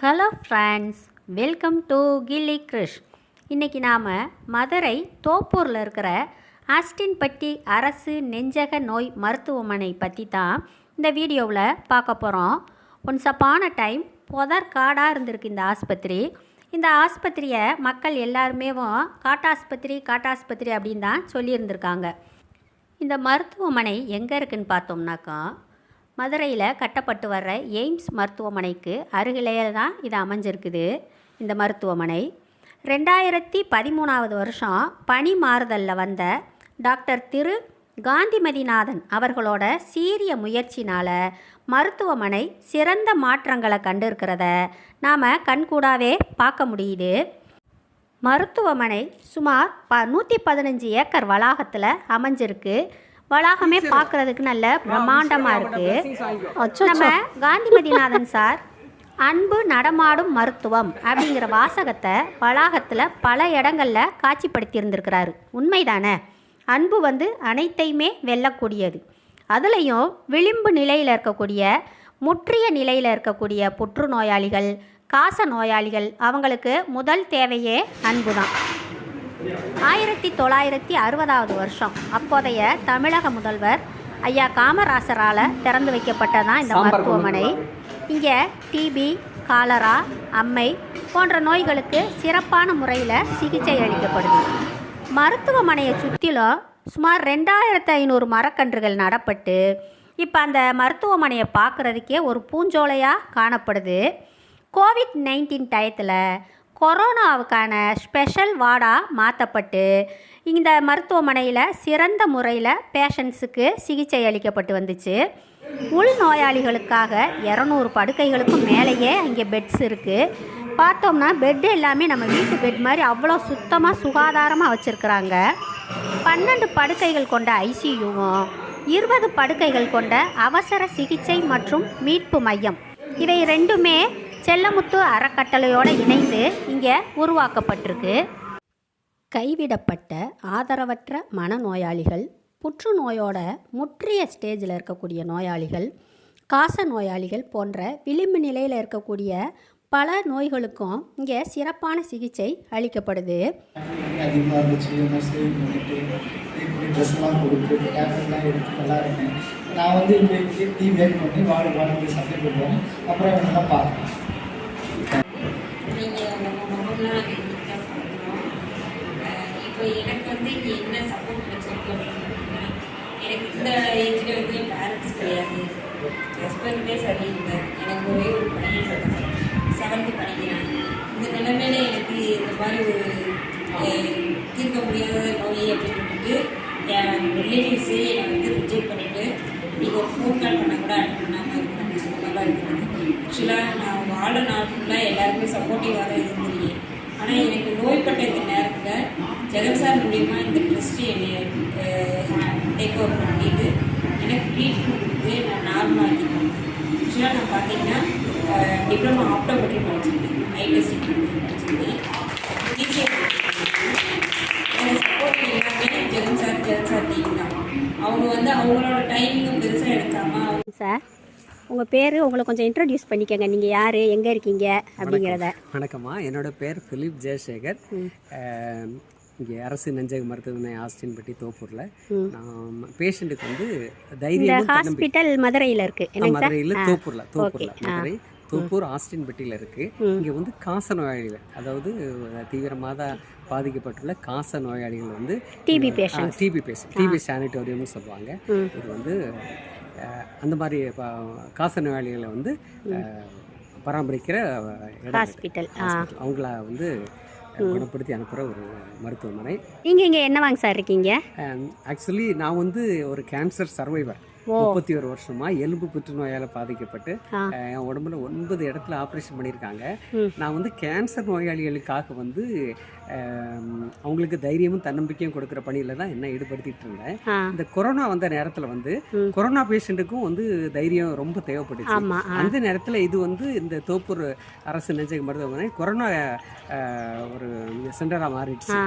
Hello friends welcome to Gilli Krish இன்றைக்கி நாம் மதுரை தோப்பூரில் இருக்கிற ஆஸ்டின்பட்டி அரசு நெஞ்சக நோய் மருத்துவமனை பற்றி தான் இந்த வீடியோவில் பார்க்க போகிறோம் ஒன்ஸ் அப்பான டைம் புதர் காடாக இருந்திருக்கு இந்த ஆஸ்பத்திரி. இந்த ஆஸ்பத்திரியை மக்கள் எல்லாருமேவும் காட்டாஸ்பத்திரி காட்டாஸ்பத்திரி அப்படின்னு தான் சொல்லியிருந்திருக்காங்க. இந்த மருத்துவமனை எங்கே இருக்குன்னு பார்த்தோம்னாக்கா மதுரையில் கட்டப்பட்டு வர்ற எய்ம்ஸ் மருத்துவமனைக்கு அருகிலேயே தான் இது அமைஞ்சிருக்குது இந்த மருத்துவமனை. ரெண்டாயிரத்தி பதிமூணாவது வருஷம் பணி மாறுதலில் வந்த டாக்டர் திரு. காந்திமதிநாதன் அவர்களோட சீரிய முயற்சினால் மருத்துவமனை சிறந்த மாற்றங்களை கண்டிருக்கிறத நாம் கண்கூடாவே பார்க்க முடியுது. மருத்துவமனை சுமார் ப நூற்றி பதினஞ்சு ஏக்கர் வளாகத்தில் அமைஞ்சிருக்கு. வளாகமே பார்க்கறதுக்கு நல்ல பிரம்மாண்டமாக இருக்குது நம்ம காந்திமதிநாதன் சார் அன்பு நடமாடும் மருத்துவம் அப்படிங்கிற வாசகத்தை வளாகத்தில் பல இடங்களில் காட்சிப்படுத்தி இருந்திருக்கிறாரு உண்மைதானே? அன்பு வந்து அனைத்தையுமே வெல்லக்கூடியது. அதுலேயும் விளிம்பு நிலையில் இருக்கக்கூடிய முற்றிய நிலையில் இருக்கக்கூடிய புற்றுநோயாளிகள் காச நோயாளிகள் அவங்களுக்கு முதல் தேவையே அன்பு தான் ஆயிரத்தி தொள்ளாயிரத்தி அறுபதாவது வருஷம். அப்போதைய தமிழக முதல்வர் ஐயா காமராசரால் திறந்து வைக்கப்பட்டதான் இந்த மருத்துவமனை. இங்கே டிபி காலரா அம்மை போன்ற நோய்களுக்கு சிறப்பான முறையில் சிகிச்சை அளிக்கப்படுது. மருத்துவமனையை சுற்றிலும் சுமார் ரெண்டாயிரத்து ஐநூறு மரக்கன்றுகள் நடப்பட்டு இப்போ அந்த மருத்துவமனையை பார்க்குறதுக்கே ஒரு பூஞ்சோலையாக காணப்படுது. கோவிட் நைன்டீன் டயத்தில் கொரோனாவுக்கான ஸ்பெஷல் வார்டாக மாற்றப்பட்டு இந்த மருத்துவமனையில் சிறந்த முறையில் பேஷண்ட்ஸுக்கு சிகிச்சை அளிக்கப்பட்டு வந்துச்சு. உள் நோயாளிகளுக்காக இரநூறு படுக்கைகளுக்கும் மேலேயே இங்கே பெட்ஸ் இருக்குது பார்த்தோம்னா பெட்டு எல்லாமே நம்ம வீட்டு பெட் மாதிரி அவ்வளோ சுத்தமாக சுகாதாரமாக வச்சுருக்குறாங்க. பன்னெண்டு படுக்கைகள் கொண்ட ஐசியூவும் இருபது படுக்கைகள் கொண்ட அவசர சிகிச்சை மற்றும் மீட்பு மையம். இவை ரெண்டுமே செல்லமுத்து அறக்கட்டளையோடு இணைந்து இங்கே உருவாக்கப்பட்டிருக்கு. கைவிடப்பட்ட ஆதரவற்ற மனநோயாளிகள் புற்றுநோயோட முற்றிய ஸ்டேஜில் இருக்கக்கூடிய நோயாளிகள் காச நோயாளிகள் போன்ற விளிம்பு நிலையில் இருக்கக்கூடிய பல நோய்களுக்கும் இங்கே சிறப்பான சிகிச்சை அளிக்கப்படுது. அதிகமாக இருந்துச்சு எல்லாம் சேவ் பண்ணிட்டு இப்படி ட்ரெஸ்லாம் கொடுத்து டேப்லெட்லாம் எடுத்து நல்லா இருந்தேன் நான் வந்து இப்போ டீ பண்ணி சப்ளை பண்ணுவேன் அப்புறம் இவங்கெல்லாம் நீங்கள் உங்கள் முகம்லாம் நீட்டாக பார்க்கணும் இப்போ எனக்கு வந்து இங்கே என்ன சப்போர்ட் கிடைச்சிருக்கு அப்படின்னு எனக்கு இந்த ஏஜில் வந்து என் பேரண்ட்ஸ் கிடையாது ஹஸ்பண்டுமே சரியில்லை. எனக்கு ஒரே ஒரு பையன் செவன்த்து படிக்கிறேன். இந்த நிலைமையில எனக்கு இந்த மாதிரி ஒரு தீர்க்க முடியாத நோய் அப்படின்னு சொல்லிட்டு என் ரிலேட்டிவ்ஸே என்னை வந்து ரிஜெக்ட் பண்ணிவிட்டு நீங்கள் ஒரு ஃபோன் கால் பண்ண கூட அட்டன் பண்ணாமல் இருக்கிறாங்க அந்த மாதிரிலாம் இருக்கிறாங்க ஆக்சுவலாக நான் வாழ நாள் ஃபுல்லாக எல்லாருக்குமே சப்போர்ட்டிவாக தான் இருந்திருக்கேன். ஆனால் எனக்கு நோய்பட்ட இந்த நேரத்தில் ஜெகன் சார் மூலியமாக இந்த ட்ரஸ்ட்டு என்னை டேக் ஓவர் பண்ணிட்டு எனக்கு ட்ரீட்மெண்ட் கொடுத்து நான் நார்மல் ஆக்கிட்டேன் ஆக்சுவலாக நான் பார்த்தீங்கன்னா டிப்ளமா ஆப்டோமெட்ரி படிச்சிருக்கேன். ஐடிஎஸ் படிச்சிருக்கேன். சப்போர்ட் எல்லாமே Jagan sir Jagan sir team தான். அவங்க வந்து அவங்களோட டைமிங்கும் பெருசாக எடுக்காமல் அவங்க சார் உங்கள் பேர் உங்களை கொஞ்சம் இன்ட்ரடியூஸ் பண்ணிக்கங்க. நீங்கள் யார்? எங்கே இருக்கீங்க? அப்படிங்கிறத. வணக்கம்மா. என்னோட பேர் ஃபிலிப் ஜெயசேகர். இங்கே அரசு நெஞ்சக மருத்துவமனை ஆஸ்டின்பட்டி தோப்பூரில். நான் பேஷண்ட்டுக்கு வந்து தைரியம் ஹாஸ்பிட்டல் மதுரையில் இருக்குது மதுரையில் தோப்பூரில் தோப்பூரில். மதுரை. தோப்பூர் ஆஸ்டின்பட்டியில் இருக்குது இங்கே வந்து காச நோயாளிகள் அதாவது தீவிரமாக பாதிக்கப்பட்டுள்ள காச நோயாளிகள் வந்து TB patients. TB patient TB சானிட்டோரியம்னு சொல்லுவாங்க. இது வந்து அந்த மாதிரி காச நோயாளிகளை வந்து பராமரிக்கிற. ஹாஸ்பிட்டல். அவங்கள வந்து குணப்படுத்தி அனுப்புகிற ஒரு மருத்துவமனை நீங்கள் இங்கே என்னவாங்க சார் இருக்கீங்க ஆக்சுவலி நான் வந்து ஒரு கேன்சர் சர்வைவர். முப்பத்தி ஒரு வருஷமா எலும்பு புற்றுநோயால் பாதிக்கப்பட்டு என் உடம்புல ஒன்பது இடத்துல ஆப்ரேஷன் பண்ணியிருக்காங்க. நான் வந்து கேன்சர் நோயாளிகளுக்காக வந்து அவங்களுக்கு தைரியமும் தன்னம்பிக்கையும் கொடுக்குற பணியில் தான் என்ன ஈடுபடுத்திட்டு இருந்தேன். இந்த கொரோனா வந்த நேரத்தில் வந்து. கொரோனா பேஷண்ட்டுக்கும் வந்து தைரியம் ரொம்ப தேவைப்பட்டுச்சு. அந்த நேரத்தில் இது வந்து இந்த தோப்பூர் அரசு நெஞ்சக மருத்துவமனை கொரோனா ஒரு சென்டராக மாறிடுச்சு.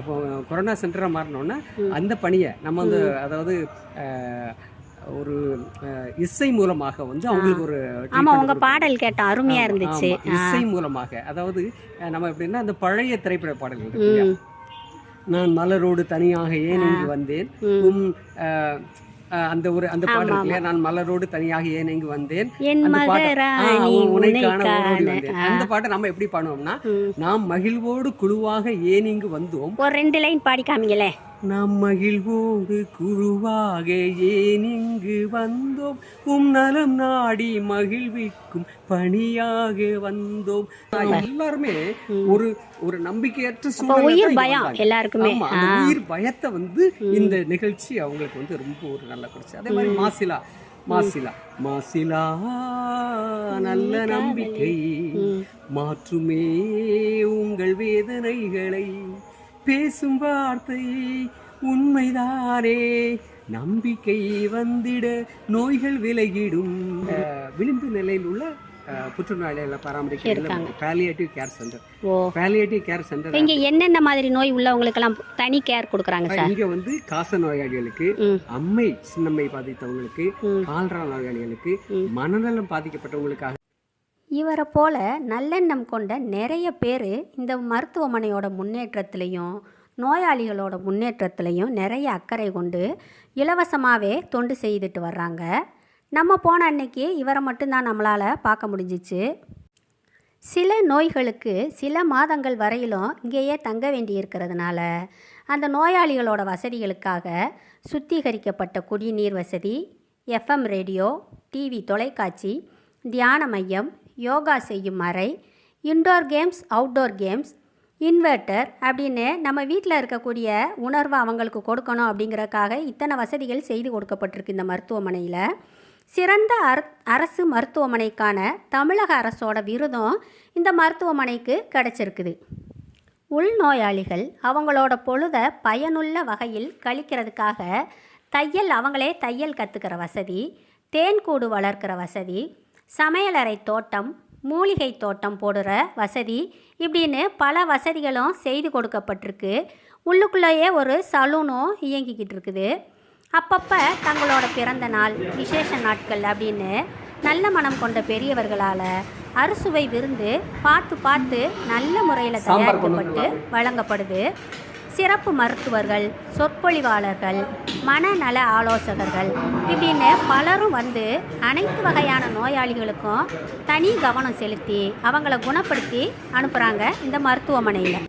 அப்போ கொரோனா சென்டராக மாறினோன்னா அந்த பணியை நம்ம வந்து அதாவது ஒரு இசை மூலமாக வந்து அவங்களுக்கு ஒரு ஆமாம் உங்கள். பாடல் கேட்டோம் அருமையாக ஆமா, இருந்துச்சு. இசை மூலமாக அதாவது நம்ம எப்படின்னா அந்த பழைய திரைப்பட பாடல்கள் நான் மலரோடு தனியாக ஏன் இங்கு வந்தேன். உம் அந்த ஒரு அந்த பாடல் இல்லையா? நான் மலரோடு தனியாக ஏன் இங்கு வந்தேன். அந்த பாட்டை நம்ம எப்படி பாடுவோம்னா நாம் மகிழ்வோடு குழுவாக ஏன் இங்கு வந்தோம்? ஒரு ரெண்டு லைன் பாடி காமிங்களே. நாம் மகிழ்வோடு குழுவாக ஏன் இங்கு வந்தோம்? உம் நலம் நாடி மகிழ்விக்கும் பணியாக வந்தோம். எல்லாருமே ஒரு ஒரு நம்பிக்கையற்ற இங்க பயம். எல்லாருக்குமே. உயிர் பயத்தை வந்து இந்த நிகழ்ச்சி அவங்களுக்கு வந்து ரொம்ப ஒரு நல்ல கொடுச்சு அதே மாதிரி மாசிலா மாசிலா. மாசிலா நல்ல நம்பிக்கை. மாற்றுமே உங்கள் வேதனைகளை. பேசும் வார்த்தை உண்மைதானே. நம்பிக்கை வந்திட நோய்கள் விலகிடும். விளிம்பு நிலையில் உள்ள புற்றுநோயாளிகளை பராமரிக்க பேலியேட்டிவ் கேர் சென்டர் ஓ. பேலியேட்டிவ் கேர் சென்டர் இங்கே என்னென்ன மாதிரி நோய் உள்ளவங்களுக்கெல்லாம் தனி கேர் கொடுக்குறாங்க சார்? இங்க வந்து காச நோயாளிகளுக்கு. அம்மை சின்னம்மை பாதித்தவங்களுக்கு. கால்ரா நோயாளிகளுக்கு மனநலம் பாதிக்கப்பட்டவங்களுக்காக இவரை போல நல்லெண்ணம் கொண்ட நிறைய பேர் இந்த மருத்துவமனையோட முன்னேற்றத்துலேயும் நோயாளிகளோட முன்னேற்றத்துலையும் நிறைய அக்கறை கொண்டு இலவசமாகவே தொண்டு செய்துட்டு வர்றாங்க. நம்ம போன அன்னைக்கு இவரை மட்டும்தான் நம்மளால் பார்க்க முடிஞ்சிச்சு. சில நோய்களுக்கு சில மாதங்கள் வரையிலும் இங்கேயே தங்க வேண்டி இருக்கிறதுனால அந்த நோயாளிகளோட வசதிகளுக்காக சுத்திகரிக்கப்பட்ட குடிநீர் வசதி எஃப்எம் ரேடியோ டிவி தொலைக்காட்சி தியான மையம் யோகா செய்யும் அறை indoor games outdoor games inverter அப்படின்னு நம்ம வீட்டில் இருக்கக்கூடிய உணர்வை அவங்களுக்கு கொடுக்கணும் அப்படிங்கிறக்காக இத்தனை வசதிகள் செய்து கொடுக்கப்பட்டிருக்கு இந்த மருத்துவமனையில். சிறந்த அரசு மருத்துவமனைக்கான தமிழக அரசோட விருதும் இந்த மருத்துவமனைக்கு கிடச்சிருக்குது. உள்நோயாளிகள் அவங்களோட பொழுதை பயனுள்ள வகையில் கழிக்கிறதுக்காக தையல் அவங்களே தையல் கற்றுக்கிற வசதி தேன்கூடு வளர்க்கிற வசதி சமையலறை தோட்டம் மூலிகை தோட்டம் போடுற வசதி இப்படின்னு பல வசதிகளும் செய்து கொடுக்கப்பட்டிருக்கு. உள்ளுக்குள்ளேயே ஒரு சலூனும் இயங்கிக்கிட்டு இருக்குது. அப்பப்போ தங்களோட பிறந்த நாள் விசேஷ நாட்கள் அப்படின்னு நல்ல மனம் கொண்ட பெரியவர்களால் அறுசுவை விருந்து பார்த்து பார்த்து நல்ல முறையில் தயாரிக்கப்பட்டு வழங்கப்படுது. சிறப்பு மருத்துவர்கள் சொற்பொழிவாளர்கள் மனநல ஆலோசகர்கள் இப்படின்னு பலரும் வந்து அனைத்து வகையான நோயாளிகளுக்கும் தனி கவனம் செலுத்தி அவங்கள குணப்படுத்தி அனுப்புகிறாங்க இந்த மருத்துவமனையில்.